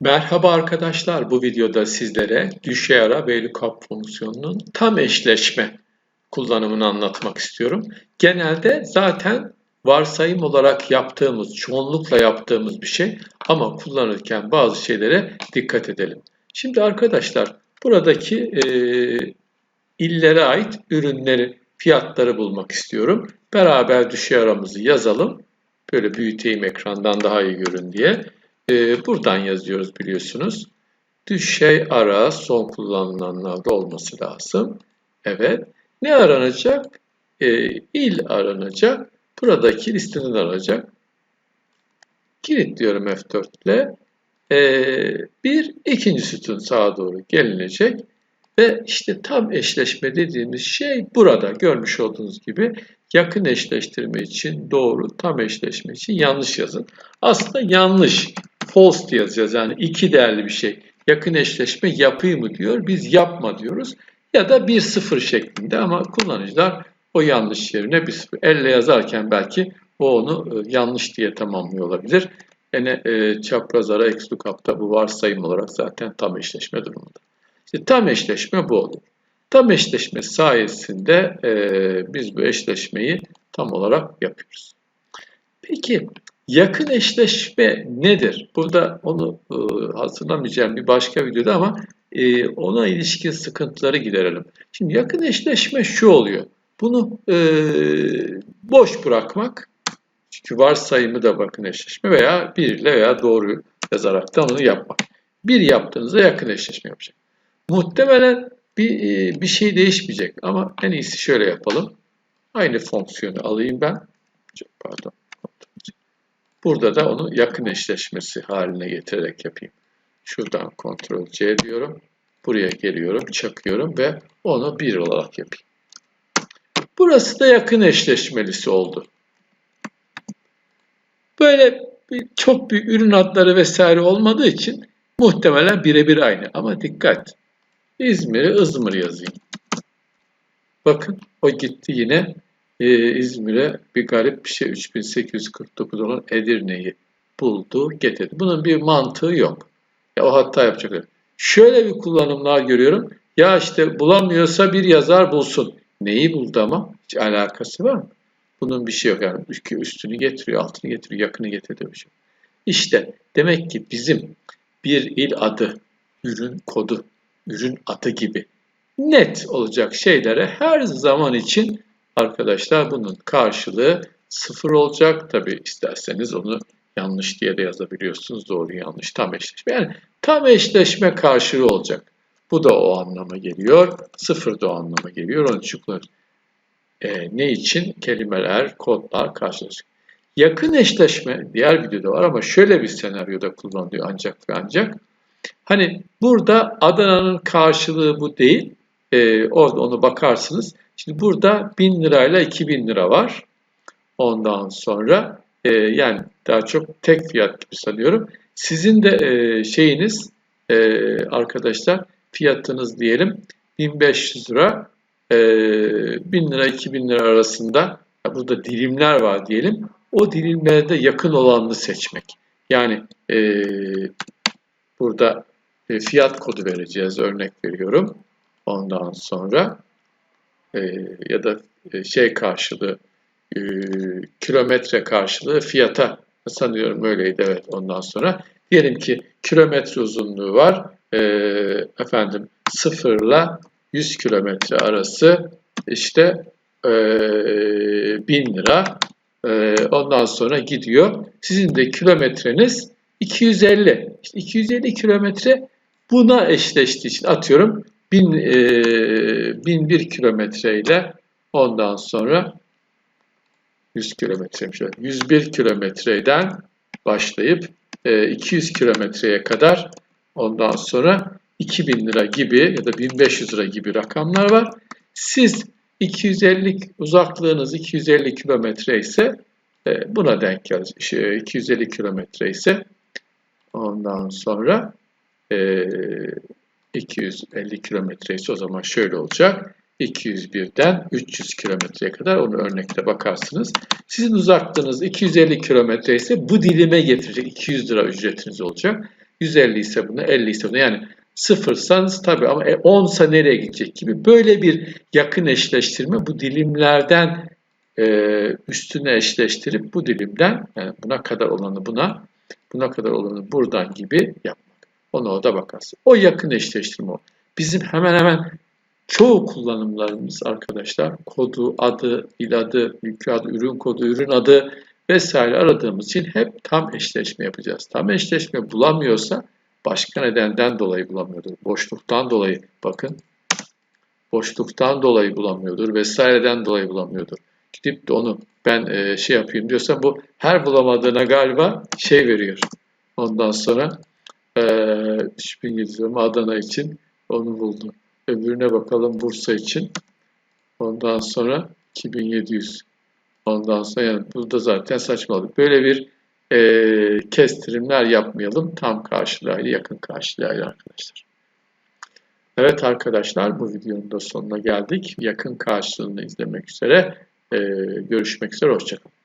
Merhaba arkadaşlar, bu videoda sizlere düşey ara ve lookup fonksiyonunun tam eşleşme kullanımını anlatmak istiyorum. Genelde zaten varsayım olarak yaptığımız, çoğunlukla yaptığımız bir şey ama kullanırken bazı şeylere dikkat edelim. Şimdi arkadaşlar buradaki e, illere ait ürünleri, fiyatları bulmak istiyorum. Beraber düşey aramızı yazalım. Böyle büyüteyim ekrandan daha iyi görün diye. Ee, buradan yazıyoruz biliyorsunuz. Düşey ara son kullanılanlarda olması lazım. Evet. Ne aranacak? Ee, il aranacak. Buradaki listeden aranacak. Kilit diyorum F4 ile. Ee, bir ikinci sütun sağa doğru gelinecek. Ve işte tam eşleşme dediğimiz şey burada görmüş olduğunuz gibi yakın eşleştirme için doğru, tam eşleşme için yanlış yazın. Aslında yanlış, false yazacağız. Yani iki değerli bir şey. Yakın eşleşme yapayım mı diyor, biz yapma diyoruz. Ya da 1-0 şeklinde ama kullanıcılar o yanlış yerine 1-0. Elle yazarken belki o onu e, yanlış diye tamamlıyor olabilir. Yine e, çapraz ara ex lookup'ta bu varsayım olarak zaten tam eşleşme durumunda. İşte tam eşleşme bu oluyor. Tam eşleşme sayesinde e, biz bu eşleşmeyi tam olarak yapıyoruz. Peki yakın eşleşme nedir? Burada onu e, hatırlamayacağım bir başka videoda ama e, ona ilişkin sıkıntıları giderelim. Şimdi yakın eşleşme şu oluyor. Bunu e, boş bırakmak, çünkü varsayımı da bakın eşleşme veya bir ile veya doğru yazarak da onu yapmak. Bir yaptığınızda yakın eşleşme yapacak. Muhtemelen bir, e, bir şey değişmeyecek ama en iyisi şöyle yapalım. Aynı fonksiyonu alayım ben. Pardon. Burada da onu yakın eşleşmesi haline getirerek yapayım. Şuradan Ctrl C diyorum. Buraya geliyorum, çakıyorum ve onu 1 olarak yapayım. Burası da yakın eşleşmelisi oldu. Böyle çok büyük ürün adları vesaire olmadığı için muhtemelen birebir aynı. Ama dikkat! İzmir'e Izmir yazayım. Bakın o gitti yine e, İzmir'e bir garip bir şey 3849 olan Edirne'yi buldu, getirdi. Bunun bir mantığı yok. Ya o hatta yapacak. Şöyle bir kullanımlar görüyorum. Ya işte bulamıyorsa bir yazar bulsun. Neyi buldu ama? Hiç alakası var mı? Bunun bir şey yok. Yani üstünü getiriyor, altını getiriyor, yakını getiriyor. Bir şey. İşte demek ki bizim bir il adı, ürün kodu, ürün adı gibi net olacak şeylere her zaman için arkadaşlar bunun karşılığı sıfır olacak. Tabi isterseniz onu yanlış diye de yazabiliyorsunuz. Doğru yanlış tam eşleşme. Yani tam eşleşme karşılığı olacak. Bu da o anlama geliyor. Sıfır da o anlama geliyor. Onun için e, ne için? Kelimeler, kodlar karşılaşacak. Yakın eşleşme diğer videoda var ama şöyle bir senaryoda kullanılıyor ancak ve ancak. Hani burada Adana'nın karşılığı bu değil. Ee, orada onu bakarsınız. Şimdi burada 1000 lirayla 2000 lira var. Ondan sonra e, yani daha çok tek fiyat gibi sanıyorum. Sizin de e, şeyiniz e, arkadaşlar fiyatınız diyelim 1500 lira e, 1000 lira 2000 lira arasında burada dilimler var diyelim. O dilimlerde yakın olanını seçmek. Yani e, burada e, fiyat kodu vereceğiz. Örnek veriyorum. Ondan sonra e, ya da e, şey karşılığı e, kilometre karşılığı fiyata sanıyorum öyleydi evet ondan sonra. Diyelim ki kilometre uzunluğu var. E, efendim sıfırla 100 kilometre arası işte e, 1000 lira. E, ondan sonra gidiyor. Sizin de kilometreniz 250. İşte 250 kilometre buna eşleştiği için atıyorum 1000, e, 1001 kilometre ile ondan sonra 100 kilometreymiş. 101 kilometreden başlayıp e, 200 kilometreye kadar ondan sonra 2000 lira gibi ya da 1500 lira gibi rakamlar var. Siz 250 uzaklığınız 250 kilometre ise e, buna denk gelir. 250 kilometre ise ondan sonra e, 250 kilometre ise o zaman şöyle olacak. 201'den 300 kilometreye kadar onu örnekte bakarsınız. Sizin uzaklığınız 250 kilometre ise bu dilime getirecek 200 lira ücretiniz olacak. 150 ise buna 50 ise buna yani sıfırsanız tabii ama e, 10 sa nereye gidecek gibi böyle bir yakın eşleştirme bu dilimlerden e, üstüne eşleştirip bu dilimden yani buna kadar olanı buna buna kadar olanı buradan gibi yapmak. Ona da bakarsın. O yakın eşleştirme o. Bizim hemen hemen çoğu kullanımlarımız arkadaşlar kodu, adı, il adı, yükü adı, ürün kodu, ürün adı vesaire aradığımız için hep tam eşleşme yapacağız. Tam eşleşme bulamıyorsa başka nedenden dolayı bulamıyordur. Boşluktan dolayı bakın. Boşluktan dolayı bulamıyordur vesaireden dolayı bulamıyordur. Gidip de onu ben e, şey yapayım diyorsa bu her bulamadığına galiba şey veriyor. Ondan sonra e, 3700 ama Adana için onu buldum. Öbürüne bakalım Bursa için. Ondan sonra 2700. Ondan sonra yani burada zaten saçmalık. Böyle bir e, kestirimler yapmayalım. Tam karşılayla yakın karşılayla arkadaşlar. Evet arkadaşlar bu videonun da sonuna geldik. Yakın karşılığını izlemek üzere. E, görüşmek üzere. Hoşçakalın.